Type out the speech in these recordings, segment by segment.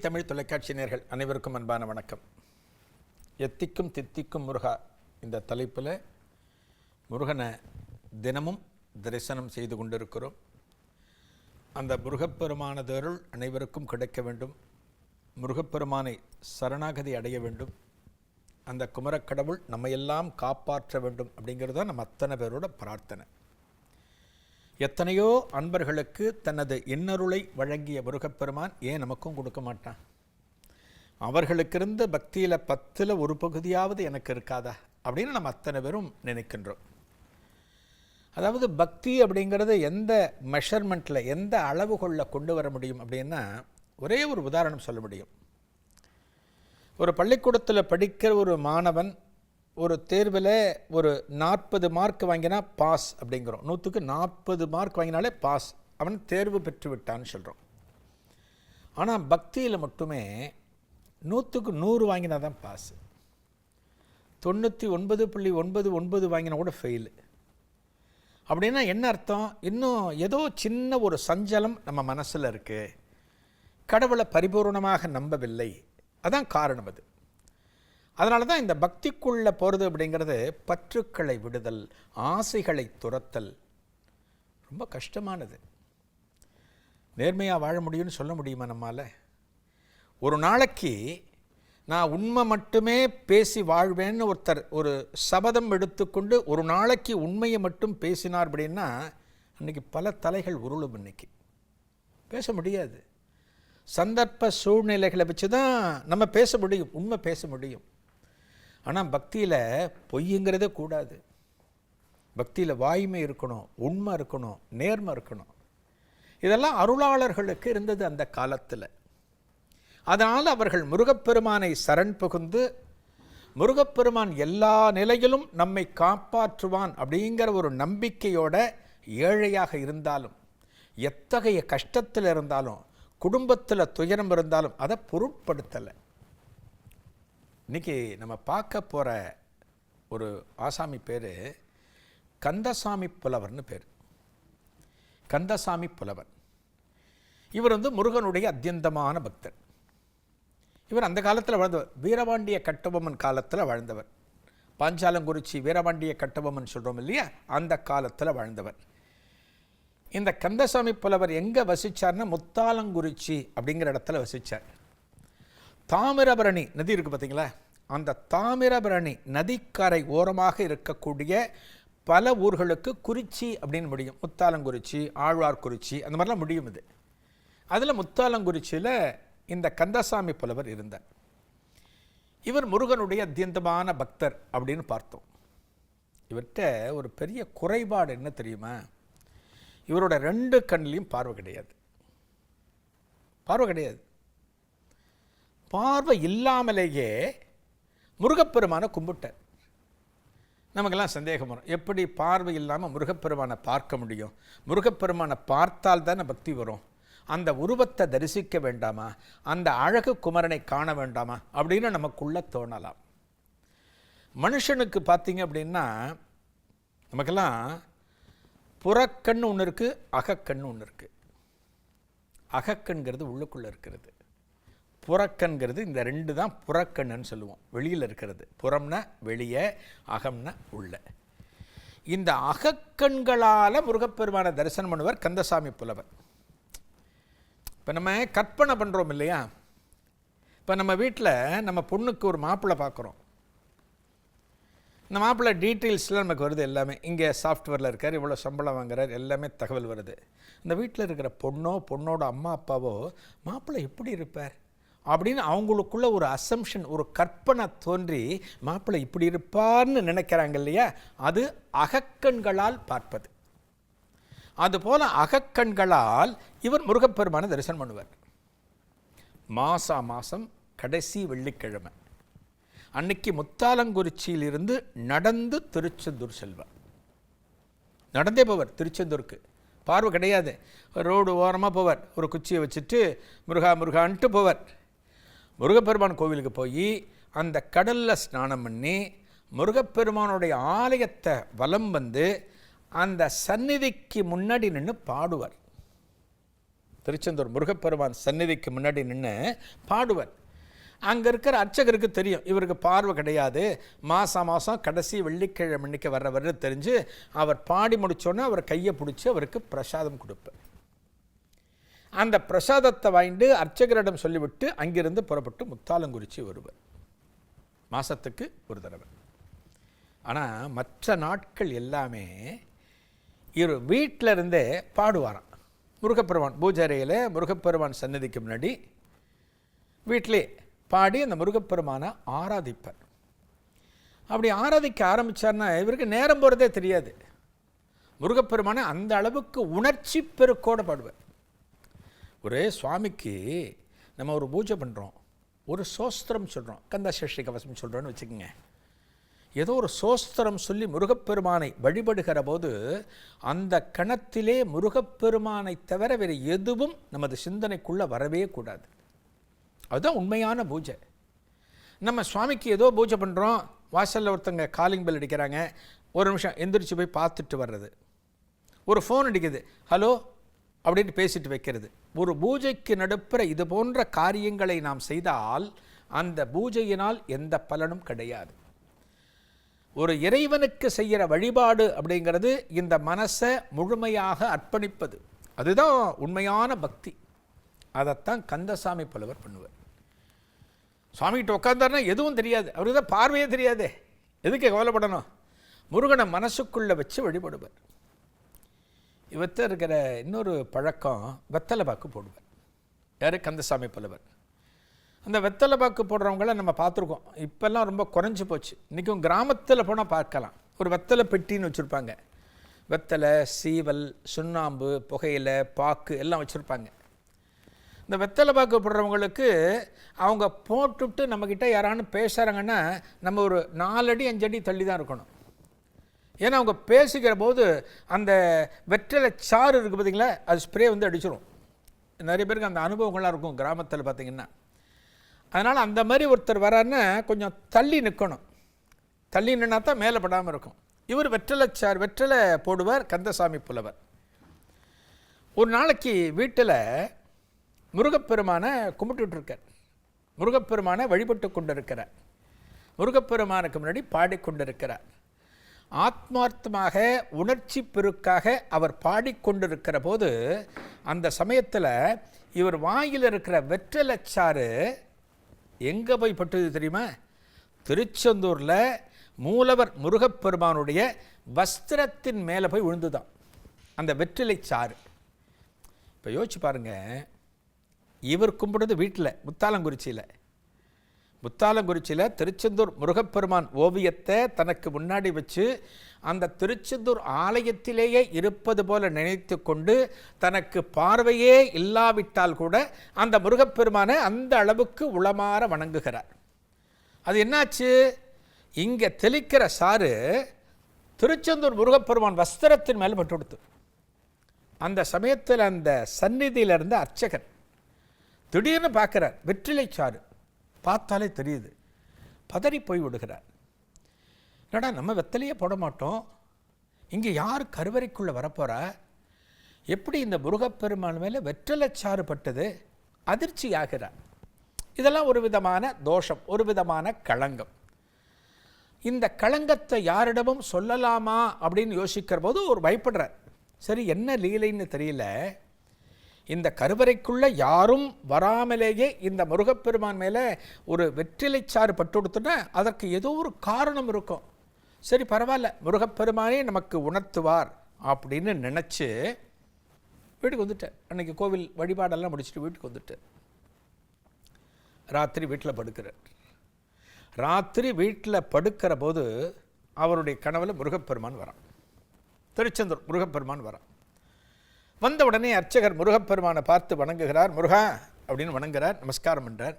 தமிழ் தொலைக்காட்சி நேர்கள் அனைவருக்கும் அன்பான வணக்கம். எத்திக்கும் தித்திக்கும் முருகா இந்த தலைப்பில் முருகனை தினமும் தரிசனம் செய்து கொண்டிருக்கிறோம். அந்த முருகப்பெருமானதருள் அனைவருக்கும் கிடைக்க வேண்டும். முருகப்பெருமானை சரணாகதி அடைய வேண்டும். அந்த குமரக்கடவுள் நம்மையெல்லாம் காப்பாற்ற வேண்டும் அப்படிங்கிறது தான் நம்ம அத்தனை பேரோட பிரார்த்தனை. எத்தனையோ அன்பர்களுக்கு தனது இன்னருளை வழங்கிய முருகப்பெருமான் ஏன் நமக்கும் கொடுக்க மாட்டான்? அவர்களுக்கு இருந்த பக்தியில் பத்தில் ஒரு பகுதியாவது எனக்கு இருக்காதா? அப்படின்னு நம்ம அத்தனை பேரும் நினைக்கின்றோம். அதாவது பக்தி அப்படிங்கிறது எந்த மெஷர்மெண்ட்டில் எந்த அளவுகளில் கொண்டு வர முடியும் அப்படின்னா ஒரே ஒரு உதாரணம் சொல்ல முடியும். ஒரு பள்ளிக்கூடத்தில் படிக்கிற ஒரு மாணவன் ஒரு தேர்வில் ஒரு நாற்பது மார்க் வாங்கினா பாஸ் அப்படிங்கிறோம். நூற்றுக்கு நாற்பது மார்க் வாங்கினாலே பாஸ். அவன் தேர்வு பெற்று விட்டான்னு சொல்கிறோம் ஆனால் பக்தியில் மட்டுமே நூற்றுக்கு நூறு வாங்கினா தான் பாஸ். தொண்ணூற்றி ஒன்பது புள்ளி ஒன்பது ஒன்பது வாங்கினா கூட ஃபெயிலு அப்படின்னா என்ன அர்த்தம்? இன்னும் ஏதோ சின்ன ஒரு சஞ்சலம் நம்ம மனசில் இருக்குது கடவுளை பரிபூர்ணமாக நம்பவில்லை. அதான் காரணம் அது. அதனால தான் இந்த பக்திக்குள்ளே போகிறது அப்படிங்கிறது பற்றுக்களை விடுதல் ஆசைகளை துரத்தல். ரொம்ப கஷ்டமானது. நேர்மையாக வாழ முடியும்னு சொல்ல முடியுமா நம்மால்? ஒரு நாளைக்கு நான் உண்மை மட்டுமே பேசி வாழ்வேன்னு ஒருத்தர் ஒரு சபதம் எடுத்துக்கொண்டு ஒரு நாளைக்கு உண்மையை மட்டும் பேசினார் அப்படின்னா அன்றைக்கி பல தலைகள் உருளும் இன்னைக்கு. பேச முடியாது. சந்தர்ப்ப சூழ்நிலைகளை வச்சு தான் நம்ம பேச முடியும் உண்மை பேச முடியும். ஆனால் பக்தியில் பொய்யுங்கிறதே கூடாது. பக்தியில் வாய்மை இருக்கணும் உண்மை இருக்கணும் நேர்மை இருக்கணும். இதெல்லாம் அருளாளர்களுக்கு இருந்தது அந்த காலத்தில். அதனால் அவர்கள் முருகப்பெருமானை சரண் புகுந்து முருகப்பெருமான் எல்லா நிலையிலும் நம்மை காப்பாற்றுவான் அப்படிங்கிற ஒரு நம்பிக்கையோட ஏழையாக இருந்தாலும் எத்தகைய கஷ்டத்தில் இருந்தாலும் குடும்பத்தில் துயரம் இருந்தாலும் அதை பொருட்படுத்தலை. இன்றைக்கி நம்ம பார்க்க போகிற ஒரு ஆசாமி பேர் கந்தசாமி புலவர்னு பேர். கந்தசாமி புலவர். இவர் வந்து முருகனுடைய அத்தியந்தமான பக்தர். இவர் அந்த காலத்தில் வாழ்ந்தவர். வீரபாண்டிய கட்டபொம்மன் காலத்தில் வாழ்ந்தவர். பாஞ்சாலங்குறிச்சி வீரபாண்டிய கட்டபொம்மன் சொல்கிறோம் இல்லையா? அந்த காலத்தில் வாழ்ந்தவர். இந்த கந்தசாமி புலவர் எங்கே வசித்தார்னா முத்தாலங்குறிச்சி அப்படிங்கிற இடத்துல வசித்தார் தாமிரபரணி நதி இருக்குது பார்த்தீங்களா? அந்த தாமிரபரணி நதிக்கரை ஓரமாக இருக்கக்கூடிய பல ஊர்களுக்கு குறிச்சி அப்படின்னு முடியும். முத்தாலங்குறிச்சி ஆழ்வார்குறிச்சி அந்த மாதிரிலாம் முடியும் இது. அதில் முத்தாலங்குறிச்சியில் இந்த கந்தசாமி புலவர் இருந்தார். இவர் முருகனுடைய அத்தியந்தமான பக்தர் அப்படின்னு பார்த்தோம். இவர்கிட்ட ஒரு பெரிய குறைபாடு என்ன தெரியுமா? இவரோட ரெண்டு கண்ணிலையும் பார்வை கிடையாது. பார்வை கிடையாது. பார்வை இல்லாமலேயே முருகப்பெருமானை கும்பிட்டார். நமக்கெல்லாம் சந்தேகம் வரும். எப்படி பார்வை இல்லாமல் முருகப்பெருமானை பார்க்க முடியும்? முருகப்பெருமானை பார்த்தால் தானே பக்தி வரும். அந்த உருவத்தை தரிசிக்க வேண்டாமா? அந்த அழகு குமரனை காண வேண்டாமா? அப்படின்னு நமக்குள்ளே தோணலாம். மனுஷனுக்கு பார்த்தீங்க அப்படின்னா நமக்கெல்லாம் புறக்கண் ஒன்று இருக்குது அகக்கண் ஒன்று இருக்குது அகக்கண்கிறது உள்ளுக்குள்ளே இருக்கிறது. புறக்கண்கிறது இந்த ரெண்டு தான் புறக்கண்ணுன்னு சொல்லுவோம். வெளியில் இருக்கிறது. புறம்னா வெளியே அகம்னா உள்ள. இந்த அகக்கண்களால் முருகப்பெருமான தரிசனம் பண்ணுவார் கந்தசாமி புலவர். இப்போ நம்ம கற்பனை பண்ணுறோம் இல்லையா? இப்போ நம்ம வீட்டில் நம்ம பொண்ணுக்கு ஒரு மாப்பிள்ளை பார்க்குறோம் இந்த மாப்பிள்ளை டீட்டெயில்ஸ்லாம் நமக்கு வருது எல்லாமே. இங்கே சாஃப்ட்வேரில் இருக்கார் இவ்வளோ சம்பளம் வாங்குறார் எல்லாமே தகவல் வருது. இந்த வீட்டில் இருக்கிற பொண்ணோ பொண்ணோட அம்மா அப்பாவோ மாப்பிள்ளை எப்படி இருப்பார்? அப்படின்னு அவங்களுக்குள்ள ஒரு அசம்ஷன் ஒரு கற்பனை தோன்றி மாப்பிள்ளை இப்படி இருப்பார்னு நினைக்கிறாங்க இல்லையா? அது அகக்கண்களால் பார்ப்பது. அதுபோல அகக்கண்களால் இவர் முருகப்பெருமான தரிசனம் பண்ணுவார். மாசா மாதம் கடைசி வெள்ளிக்கிழமை. அன்னைக்கு முத்தாலங்குறிச்சியிலிருந்து நடந்து திருச்செந்தூர் செல்வார். நடந்தே போவார் திருச்செந்தூருக்கு. பார்வை கிடையாது. ரோடு ஓரமாக போவார். ஒரு குச்சியை வச்சுட்டு முருகா முருகான்ட்டு போவார். முருகப்பெருமான் கோவிலுக்கு போய் அந்த கடலில் ஸ்நானம் பண்ணி முருகப்பெருமானுடைய ஆலயத்தை வலம் வந்து அந்த சந்நிதிக்கு முன்னாடி நின்று பாடுவார். திருச்செந்தூர் முருகப்பெருமான் சந்நிதிக்கு முன்னாடி நின்று பாடுவர். அங்கே இருக்கிற அர்ச்சகருக்கு தெரியும் இவருக்கு பார்வை கிடையாது. மாதம் மாதம் கடைசி வெள்ளிக்கிழமை அன்னைக்கு வர்றவர்னு தெரிஞ்சு அவர் பாடி முடித்தோன்னே அவர் கையை பிடிச்சி அவருக்கு பிரசாதம் கொடுப்பார். அந்த பிரசாதத்தை வாங்கிட்டு அர்ச்சகரிடம் சொல்லிவிட்டு அங்கிருந்து புறப்பட்டு முத்தாலங்குறிச்சி வருவர். மாதத்துக்கு ஒரு தடவை. ஆனால் மற்ற நாட்கள் எல்லாமே இவர் வீட்டில் இருந்தே பாடுவாராம். முருகப்பெருமான் பூஜாரையில் முருகப்பெருமான் சன்னதிக்கு முன்னாடி வீட்டிலே பாடி அந்த முருகப்பெருமானை ஆராதிப்பார். அப்படி ஆராதிக்க ஆரம்பித்தார்னா இவருக்கு நேரம் போகிறதே தெரியாது. முருகப்பெருமானை அந்த அளவுக்கு உணர்ச்சி பெருக்கோடு பாடுவார். ஒரு சுவாமிக்கு நம்ம ஒரு பூஜை பண்ணுறோம் ஒரு சோஸ்திரம் சொல்கிறோம் கந்தசஷ்டி கவசம் சொல்கிறோன்னு வச்சுக்கோங்க. ஏதோ ஒரு சோஸ்திரம் சொல்லி முருகப்பெருமானை வழிபடுகிற போது அந்த கணத்திலே முருகப்பெருமானை தவிர வேறு எதுவும் நமது சிந்தனைக்குள்ளே வரவே கூடாது. அதுதான் உண்மையான பூஜை. நம்ம சுவாமிக்கு ஏதோ பூஜை பண்ணுறோம் வாசலில் ஒருத்தங்க காலிங் பெல் அடிக்கிறாங்க. ஒரு நிமிஷம் எந்திரிச்சு போய் பார்த்துட்டு வர்றது. ஒரு ஃபோன் அடிக்குது. ஹலோ அப்படின்னு பேசிட்டு வைக்கிறது. ஒரு பூஜைக்கு நடுப்புற இது போன்ற காரியங்களை நாம் செய்தால் அந்த பூஜையினால் எந்த பலனும் கிடையாது. ஒரு இறைவனுக்கு செய்கிற வழிபாடு அப்படிங்கிறது இந்த மனசை முழுமையாக அர்ப்பணிப்பது. அதுதான் உண்மையான பக்தி. அதைத்தான் கந்தசாமி புலவர் பண்ணுவார். சுவாமிகிட்ட உட்காந்தாருன்னா எதுவும் தெரியாது. அவருக்கு தான் பார்வையே தெரியாதே. எதுக்கு கவலைப்படணும்? முருகனை மனசுக்குள்ளே வச்சு வழிபடுவார். இவத்த இருக்கிற இன்னொரு பழக்கம் வெத்தலை பாக்கு போடுவார். யார்? கந்தசாமி புலவர். அந்த வெத்தலை பாக்கு போடுறவங்கள நம்ம பார்த்துருக்கோம். இப்போல்லாம் ரொம்ப குறைஞ்சி போச்சு. இன்றைக்கும் கிராமத்தில் போனால் பார்க்கலாம். ஒரு வெத்தலை பெட்டின்னு வச்சுருப்பாங்க. வெத்தலை சீவல் சுண்ணாம்பு புகையிலை பாக்கு எல்லாம் வச்சுருப்பாங்க. இந்த வெத்தலை பாக்கு போடுறவங்களுக்கு அவங்க போட்டுவிட்டு நம்மக்கிட்ட யாரானு பேசுகிறாங்கன்னா நம்ம ஒரு நாலடி அஞ்சடி தள்ளி தான் இருக்கணும். ஏன்னா அவங்க பேசிக்கிற போது அந்த வெற்றிலை சாறு இருக்குது பார்த்தீங்களா? அது ஸ்ப்ரே வந்து அடிச்சிடும் நிறைய பேருக்கு அந்த அனுபவங்கள்லாம் இருக்கும் கிராமத்தில் பார்த்திங்கன்னா. அதனால் அந்த மாதிரி ஒருத்தர் வரான்னு கொஞ்சம் தள்ளி நிற்கணும் தள்ளி நின்னா தான் மேலே படாமல் இருக்கும். இவர் வெற்றிலை சார் வெற்றிலை போடுவார் கந்தசாமி புலவர். ஒரு நாளைக்கு வீட்டில் முருகப்பெருமானை கும்பிட்டுட்டு முருகப்பெருமானை வழிபட்டு கொண்டிருக்கிறார். முருகப்பெருமானுக்கு முன்னாடி பாடிக்கொண்டிருக்கிறார் ஆத்மார்த்தமாக உணர்ச்சி பெருக்காக அவர் பாடிக்கொண்டிருக்கிற போது அந்த சமயத்தில் இவர் வாயில் இருக்கிற வெற்றிலச்சாறு எங்கே போய் பட்டது தெரியுமா? திருச்செந்தூரில் மூலவர் முருகப்பெருமானுடைய வஸ்திரத்தின் மேலே போய் விழுந்துதான். அந்த வெற்றிலை சாறு இப்போ யோசிச்சு பாருங்கள் இவர் கும்பிடுறது வீட்டில் முத்தாலங்குறிச்சியில். முத்தாலங்குறிச்சியில் திருச்செந்தூர் முருகப்பெருமான் ஓவியத்தை தனக்கு முன்னாடி வச்சு அந்த திருச்செந்தூர் ஆலயத்திலேயே இருப்பது போல நினைத்து கொண்டு தனக்கு பார்வையே இல்லாவிட்டால் கூட அந்த முருகப்பெருமானை அந்த அளவுக்கு உளமாற வணங்குகிறார். அது என்னாச்சு? இங்கே தெளிக்கிற சாறு திருச்செந்தூர் முருகப்பெருமான் வஸ்திரத்தின் மேல் பட்டு கொடுத்து அந்த சமயத்தில் அந்த சந்நிதியில் இருந்த அர்ச்சகர் திடீர்னு பார்க்குறார் வெற்றிலை சாறு. பார்த்தாலே தெரியுது. பதறி போய் விடுகிறார். என்னடா நம்ம வெத்தலையே போட மாட்டோம். இங்கே யார் கருவறைக்குள்ளே வரப்போகிறா எப்படி இந்த முருகப்பெருமான் மேலே வெற்றலைச்சாறு பட்டது அதிர்ச்சி ஆகிறார் இதெல்லாம் ஒரு விதமான தோஷம் ஒரு விதமான களங்கம். இந்த களங்கத்தை யாரிடமும் சொல்லலாமா அப்படின்னு யோசிக்கிற போது ஒரு பயப்படுறார். சரி என்ன லீலைன்னு தெரியல. இந்த கருவறைக்குள்ளே யாரும் வராமலேயே இந்த முருகப்பெருமான் மேலே ஒரு வெற்றிலைச்சாறு பட்டு கொடுத்தோன்னா அதற்கு ஏதோ ஒரு காரணம் இருக்கும். சரி பரவாயில்ல முருகப்பெருமானே நமக்கு உணர்த்துவார் அப்படின்னு நினச்சி வீட்டுக்கு வந்துட்டேன் அன்னைக்கு கோவில் வழிபாடெல்லாம் முடிச்சுட்டு வீட்டுக்கு வந்துட்டேன் ராத்திரி வீட்டில் படுக்கிறார். ராத்திரி வீட்டில் படுக்கிற போது அவருடைய கனவில் முருகப்பெருமான் வரான். திருச்செந்தூர் முருகப்பெருமான் வரான். வந்த உடனே அர்ச்சகர் முருகப்பெருமானை பார்த்து வணங்குகிறார் முருகா அப்படின்னு வணங்குறார் நமஸ்காரம் பண்ணுறார்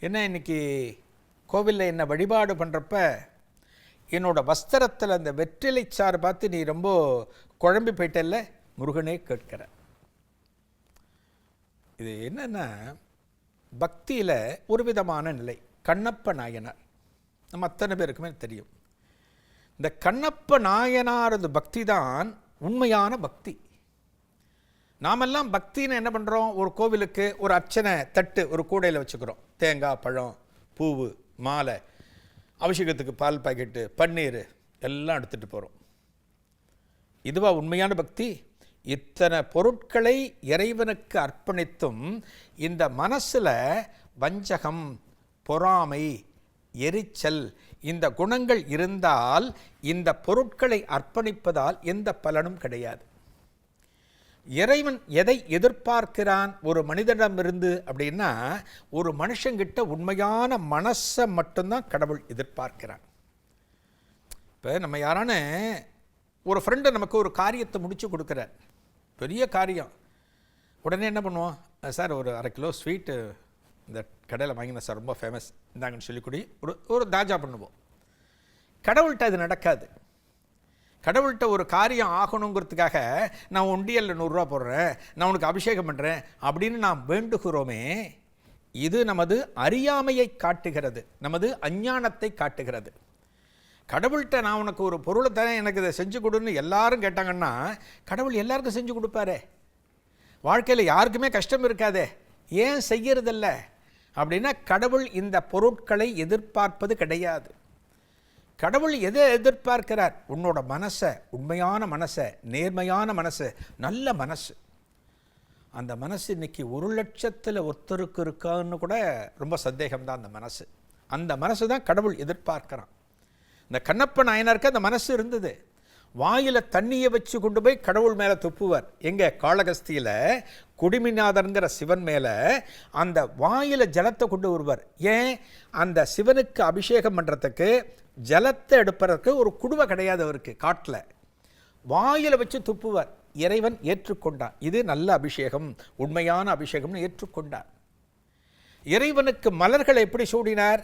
என்ன இன்னைக்கு கோவிலில் என்ன வழிபாடு பண்ணுறப்ப என்னோடய வஸ்திரத்தில் அந்த வெற்றிலைச்சாறு பார்த்து நீ ரொம்ப குழம்பி போயிட்டல்ல? முருகனே கேட்கிற. இது என்னென்னா பக்தியில் ஒரு விதமான நிலை கண்ணப்ப நாயனார். நம்ம அத்தனை பேருக்குமே தெரியும். இந்த கண்ணப்ப நாயனாரது பக்தி தான் உண்மையான பக்தி. நாமெல்லாம் பக்தின்னு என்ன பண்ணுறோம் ஒரு கோவிலுக்கு ஒரு அர்ச்சனை தட்டு ஒரு கூடையில் வச்சுக்கிறோம். தேங்காய் பழம் பூவு மாலை அபிஷேகத்துக்கு பால் பாக்கெட்டு பன்னீர் எல்லாம் எடுத்துகிட்டு போகிறோம் இதுவா உண்மையான பக்தி? இத்தனை பொருட்களை இறைவனுக்கு அர்ப்பணித்தும் இந்த மனசில் வஞ்சகம் பொறாமை எரிச்சல் இந்த குணங்கள் இருந்தால் இந்த பொருட்களை அர்ப்பணிப்பதால் எந்த பலனும் கிடையாது. இறைவன் எதை எதிர்பார்க்கிறான் ஒரு மனிதனிடமிருந்து அப்படின்னா ஒரு மனுஷங்கிட்ட உண்மையான மனசை மட்டும்தான் கடவுள் எதிர்பார்க்கிறான் இப்போ நம்ம யாரான ஒரு ஃப்ரெண்டு நமக்கு ஒரு காரியத்தை முடித்து கொடுக்குறார். பெரிய காரியம். உடனே என்ன பண்ணுவோம்? சார் ஒரு அரை கிலோ ஸ்வீட்டு இந்த கடையில் வாங்கினேன் சார் ரொம்ப ஃபேமஸ் இந்தாங்கன்னு சொல்லி ஒரு ஒரு தாஜா பண்ணுவோம். கடவுள்கிட்ட அது நடக்காது. கடவுள்கிட்ட ஒரு காரியம் ஆகணுங்கிறதுக்காக நான் உண்டியலில் நூறுரூவா போடுறேன் நான் உனக்கு அபிஷேகம் பண்ணுறேன் அப்படின்னு நாம் வேண்டுகிறோமே இது நமது அறியாமையை காட்டுகிறது நமது அஞ்ஞானத்தை காட்டுகிறது. கடவுள்கிட்ட நான் உனக்கு ஒரு பொருளை தரேன் எனக்கு இதை செஞ்சு கொடுன்னு எல்லாரும் கேட்டாங்கன்னா கடவுள் எல்லாருக்கும் செஞ்சு கொடுப்பாரே. வாழ்க்கையில் யாருக்குமே கஷ்டம் இருக்காதே ஏன் செய்யறதில்ல? அப்படின்னா கடவுள் இந்த பொருட்களை எதிர்பார்ப்பது கிடையாது. கடவுள் எதை எதிர்பார்க்கிறார்? உன்னோட மனசை உண்மையான மனசை நேர்மையான மனசு நல்ல மனசு. அந்த மனசு இன்னைக்கு ஒரு லட்சத்தில் ஒருத்தருக்கு இருக்கான்னு கூட ரொம்ப சந்தேகம்தான் அந்த மனசு. அந்த மனசு தான் கடவுள் எதிர்பார்க்கிறான். இந்த கண்ணப்ப நாயனாருக்கு அந்த மனசு இருந்தது. வாயில் தண்ணியை வச்சு கொண்டு போய் கடவுள் மேலே துப்புவார். எங்கள் காளகஸ்தியில் குடிமிநாதன்கிற சிவன் மேலே அந்த வாயில் ஜலத்தை கொண்டு வருவார். ஏன்? அந்த சிவனுக்கு அபிஷேகம் பண்ணுறதுக்கு ஜலத்தை எடுப்பதற்கு ஒரு குடுவை கிடையாது அவருக்கு காட்டில். வாயில் வச்சு துப்புவார். இறைவன் ஏற்றுக்கொண்டார். இது நல்ல அபிஷேகம் உண்மையான அபிஷேகம்னு ஏற்றுக்கொண்டார். இறைவனுக்கு மலர்களை எப்படி சூடினார்?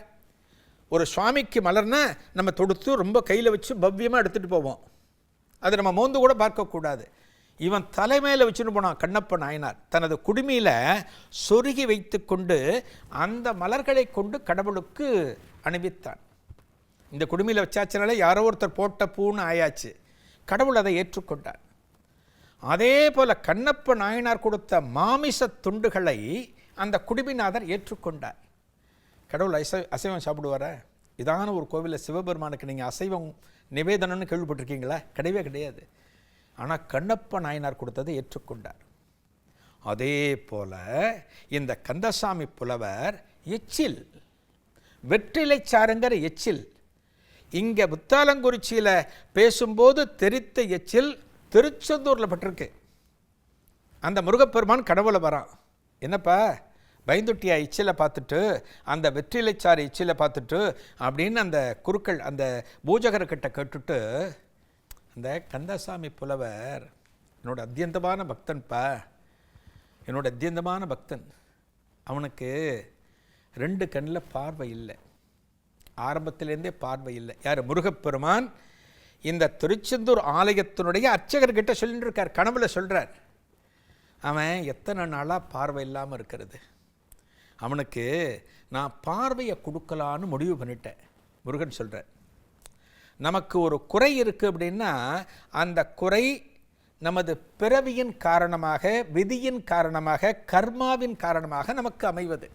ஒரு சுவாமிக்கு மலர்னா நம்ம தொடுத்து ரொம்ப கையில் வச்சு பவ்யமாக எடுத்துகிட்டு போவோம். அது நம்ம மோந்து கூட பார்க்கக்கூடாது இவன் தலைமையில் வச்சுன்னு போனான் கண்ணப்ப நாயனார் தனது குடுமியில் சொருகி வைத்து கொண்டு அந்த மலர்களை கொண்டு கடவுளுக்கு அணிவித்தான். இந்த குடுமியில் வச்சாச்சுனால யாரோ ஒருத்தர் போட்ட பூன்னு ஆயாச்சு. கடவுள் அதை ஏற்றுக்கொண்டார். அதே போல் கண்ணப்ப நாயனார் கொடுத்த மாமிச துண்டுகளை அந்த குடுமிநாதர் ஏற்றுக்கொண்டார். கடவுள் அசை அசைவம் சாப்பிடுவாரா? இதான ஒரு கோவிலில் சிவபெருமானுக்கு நீங்கள் அசைவம் நிவேதனம்னு கேள்விப்பட்டிருக்கீங்களா? கிடையவே கிடையாது. ஆனால் கண்ணப்ப நாயனார் கொடுத்ததை ஏற்றுக்கொண்டார். அதே போல இந்த கந்தசாமி புலவர் எச்சில் வெற்றிலை சாருங்கிற எச்சில் இங்கே புத்தாலங்குறிச்சியில் பேசும்போது தெரித்த எச்சில் திருச்செந்தூரில் பட்டிருக்கு. அந்த முருகப்பெருமான் கடவுளை வரான். என்னப்பா? பயந்துட்டியா இச்சில பார்த்துட்டு அந்த வெற்றிலைச்சாறு இச்சில பார்த்துட்டு அப்படின்னு அந்த குருக்கள் அந்த பூஜகர்கிட்ட கேட்டுட்டு அந்த கந்தசாமி புலவர் என்னோட அத்தியந்தமான பக்தன்ப்பா என்னோட அத்தியந்தமான பக்தன். அவனுக்கு ரெண்டு கண்ணில் பார்வை இல்லை. ஆரம்பத்திலேருந்தே பார்வை இல்லை. யார்? முருகப்பெருமான் இந்த திருச்செந்தூர் ஆலயத்தினுடைய அர்ச்சகர்கிட்ட சொல்லிட்டு இருக்கார் கனவுல சொல்கிறார் அவன் எத்தனை நாளாக பார்வை இல்லாமல் இருக்கிறது? அவனுக்கு நான் பார்வையை கொடுக்கலான்னு முடிவு பண்ணிட்டேன். முருகன் சொல்கிறார் நமக்கு ஒரு குறை இருக்குது அப்படின்னா அந்த குறை நமது பிறவியின் காரணமாக விதியின் காரணமாக கர்மாவின் காரணமாக நமக்கு அமைவது.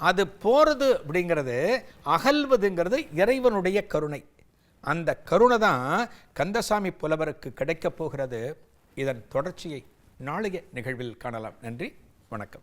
அது போகிறது அப்படிங்கிறது அகல்வதுங்கிறது இறைவனுடைய கருணை. அந்த கருணை தான் கந்தசாமி புலவருக்கு கிடைக்கப் போகிறது. இதன் தொடர்ச்சியை நாளைய நிகழ்வில் காணலாம். நன்றி. வணக்கம்.